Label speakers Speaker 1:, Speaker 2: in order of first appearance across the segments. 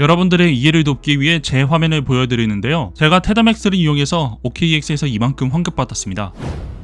Speaker 1: 여러분들의 이해를 돕기 위해 제 화면을 보여드리는데요. 제가 테다맥스를 이용해서 OKX에서 이만큼 환급받았습니다.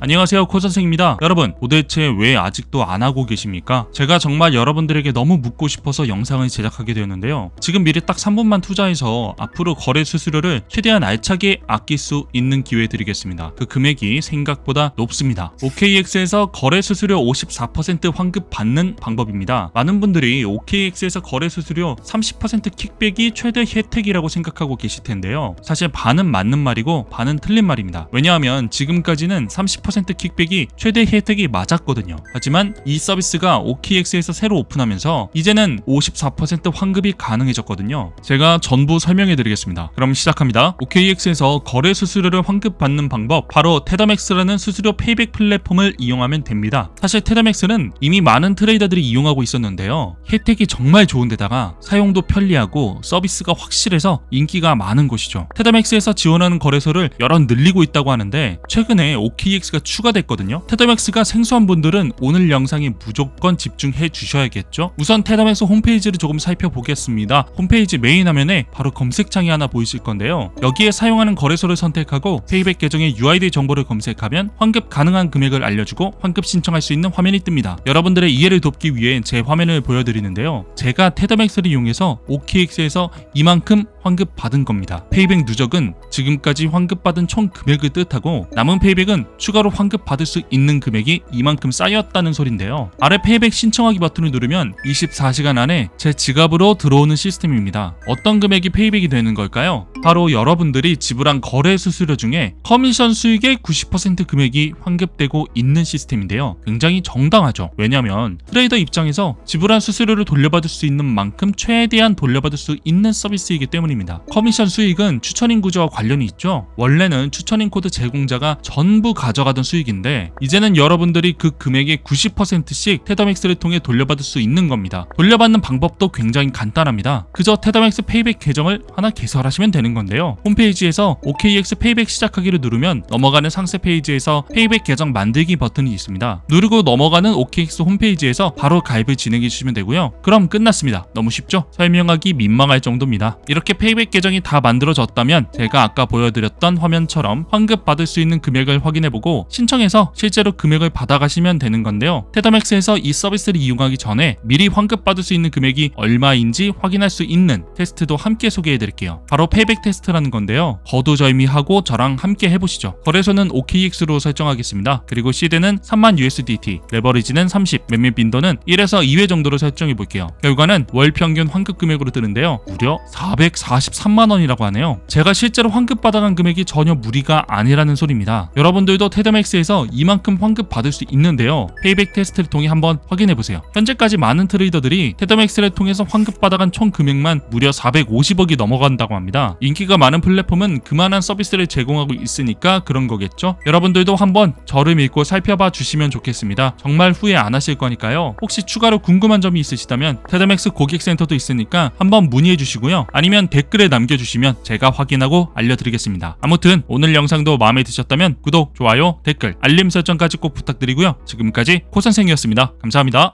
Speaker 1: 안녕하세요 코선생입니다. 여러분 도대체 왜 아직도 안 하고 계십니까? 제가 정말 여러분들에게 너무 묻고 싶어서 영상을 제작하게 되었는데요. 지금 미리 딱 3분만 투자해서 앞으로 거래 수수료를 최대한 알차게 아낄 수 있는 기회 드리겠습니다. 그 금액이 생각보다 높습니다. OKX에서 거래 수수료 54% 환급 받는 방법입니다. 많은 분들이 OKX에서 거래 수수료 30% 킥백이 최대 혜택이라고 생각하고 계실 텐데요. 사실 반은 맞는 말이고 반은 틀린 말입니다. 왜냐하면 지금까지는 30% 킥백이 최대 혜택이 맞았거든요. 하지만 이 서비스가 OKX에서 새로 오픈하면서 이제는 54% 환급이 가능해졌거든요. 제가 전부 설명해 드리겠습니다. 그럼 시작합니다. OKX에서 거래 수수료를 환급받는 방법 바로 테더맥스라는 수수료 페이백 플랫폼을 이용하면 됩니다. 사실 테더맥스는 이미 많은 트레이더들이 이용하고 있었는데요. 혜택이 정말 좋은데다가 사용도 편리하고 서비스가 확실해서 인기가 많은 곳이죠. 테더맥스에서 지원하는 거래소를 여러 늘리고 있다고 하는데 최근에 OKX가 추가됐거든요. 테더맥스가 생소한 분들은 오늘 영상에 무조건 집중해 주셔야겠죠. 우선 테더맥스 홈페이지를 조금 살펴보겠습니다. 홈페이지 메인 화면에 바로 검색창이 하나 보이실 건데요. 여기에 사용하는 거래소를 선택하고 페이백 계정의 UID 정보를 검색하면 환급 가능한 금액을 알려주고 환급 신청할 수 있는 화면이 뜹니다. 여러분들의 이해를 돕기 위해 제 화면을 보여드리는데요. 제가 테더맥스를 이용해서 OKX에서 이만큼 환급 받은 겁니다. 페이백 누적은 지금까지 환급 받은 총 금액을 뜻하고 남은 페이백은 추가로 환급 받을 수 있는 금액이 이만큼 쌓였다는 소린데요. 아래 페이백 신청하기 버튼을 누르면 24시간 안에 제 지갑으로 들어오는 시스템입니다. 어떤 금액이 페이백이 되는 걸까요? 바로 여러분들이 지불한 거래 수수료 중에 커미션 수익의 90% 금액이 환급되고 있는 시스템인데요. 굉장히 정당하죠. 왜냐하면 트레이더 입장에서 지불한 수수료를 돌려받을 수 있는 만큼 최대한 돌려받을 수 있는 서비스이기 때문입니다. 커미션 수익은 추천인 구조와 관련이 있죠. 원래는 추천인 코드 제공자가 전부 가져가 던 수익인데 이제는 여러분들이 그 금액의 90%씩 테더맥스를 통해 돌려받을 수 있는 겁니다. 돌려받는 방법도 굉장히 간단합니다. 그저 테더맥스 페이백 계정을 하나 개설하시면 되는 건데요. 홈페이지에서 OKX 페이백 시작하기를 누르면 넘어가는 상세 페이지에서 페이백 계정 만들기 버튼이 있습니다. 누르고 넘어가는 OKX 홈페이지에서 바로 가입을 진행해 주시면 되고요. 그럼 끝났습니다. 너무 쉽죠? 설명하기 민망할 정도입니다. 이렇게 페이백 계정이 다 만들어졌다면 제가 아까 보여드렸던 화면처럼 환급 받을 수 있는 금액을 확인해보고 신청해서 실제로 금액을 받아가시면 되는 건데요. 테더맥스에서 이 서비스를 이용하기 전에 미리 환급 받을 수 있는 금액이 얼마인지 확인할 수 있는 테스트도 함께 소개해드릴게요. 바로 페이백 테스트라는 건데요. 거두절미하고 저랑 함께 해보시죠. 거래소는 OKX로 설정하겠습니다. 그리고 시드는 3만 USDT, 레버리지는 30, 매매 빈도는 1에서 2회 정도로 설정해 볼게요. 결과는 월 평균 환급 금액으로 뜨는데요. 무려 443만 원이라고 하네요. 제가 실제로 환급 받아간 금액이 전혀 무리가 아니라는 소리입니다. 여러분들도 테더 맥스에서 이만큼 환급 받을 수 있는데요. 페이백 테스트를 통해 한번 확인해 보세요. 현재까지 많은 트레이더들이 테더맥스를 통해서 환급 받아간 총 금액만 무려 450억이 넘어간다고 합니다. 인기가 많은 플랫폼은 그만한 서비스를 제공하고 있으니까 그런 거겠죠? 여러분들도 한번 저를 믿고 살펴봐 주시면 좋겠습니다. 정말 후회 안 하실 거니까요. 혹시 추가로 궁금한 점이 있으시다면 테더맥스 고객센터도 있으니까 한번 문의해 주시고요. 아니면 댓글에 남겨주시면 제가 확인하고 알려드리겠습니다. 아무튼 오늘 영상도 마음에 드셨다면 구독, 좋아요, 댓글, 알림 설정까지 꼭 부탁드리고요. 지금까지 코선생이었습니다. 감사합니다.